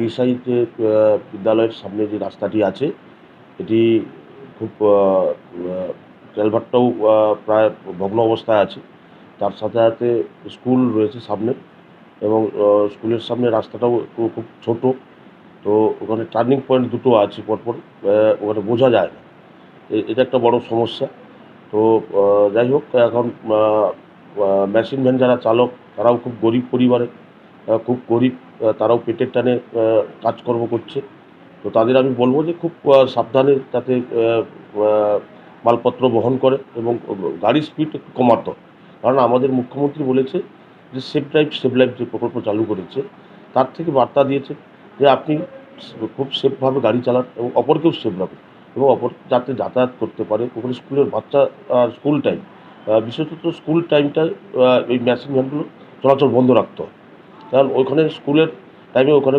বাগিসাই যে আহ, বিদ্যালয়ের সামনে যে রাস্তাটি আছে এটি খুব ক্যালভারটাও প্রায় ভগ্ন অবস্থায় আছে। তার সাথে সাথে স্কুল রয়েছে সামনে এবং স্কুলের সামনে রাস্তাটাও খুব ছোট। তো ওখানে টার্নিং পয়েন্ট দুটো আছে পরপর ওখানে বোঝা যায় না। এটা একটা বড় সমস্যা। তো যাই হোক এখন মেশিন ভ্যান যারা চালক তারাও খুব গরিব পরিবারে আহ, খুব গরিব তারাও পেটের টানে কাজকর্ম করছে। তো তাদের আমি বলব যে খুব সাবধানে যাতে মালপত্র বহন করে এবং গাড়ির স্পিড একটু কমাতে। কারণ আমাদের মুখ্যমন্ত্রী বলেছে যে সেফ ড্রাইভ সেভ লাইফ যে প্রকল্প চালু করেছে, তার থেকে বার্তা দিয়েছে যে আপনি খুব সেফভাবে গাড়ি চালান এবং অপরকেও সেফ রাখুন এবং অপর যাতে যাতায়াত করতে পারে। ওখানে স্কুলের বাচ্চা স্কুল টাইম বিশেষত স্কুল টাইমটায় এই মেশিন ভ্যানগুলো চলাচল বন্ধ রাখতে হয়। কারণ ওইখানে স্কুলের টাইমে ওখানে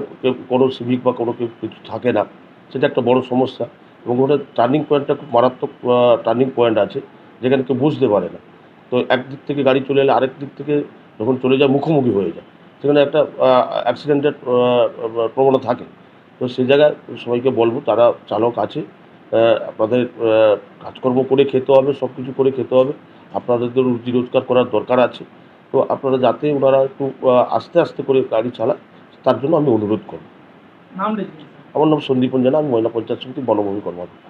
কোনো সিভিক বা কোনো কিছু থাকে না। সেটা একটা বড় সমস্যা এবং ওখানে টার্নিং পয়েন্টটা খুব মারাত্মক টার্নিং পয়েন্ট আছে, যেখানে কেউ বুঝতে পারে না। তো একদিক থেকে গাড়ি চলে এলে আরেক দিক থেকে যখন চলে যায়, মুখোমুখি হয়ে যায়। সেখানে একটা অ্যাক্সিডেন্টের প্রবণতা থাকে। তো সেই জায়গায় সবাইকে বলব, তারা চালক আছে আপনাদের কাজকর্ম করে খেতে হবে সব কিছু করে খেতে হবে। আপনাদের রুজি রোজগার করার দরকার আছে। তো আপনারা যাতে ওনারা একটু আস্তে আস্তে করে গাড়ি চালায় তার জন্য আমি অনুরোধ করব। নাম আমার নাম সন্দীপন জানা আমি ময়না পঞ্চায়েত সমিতি বনভূমি কর্মকর্তা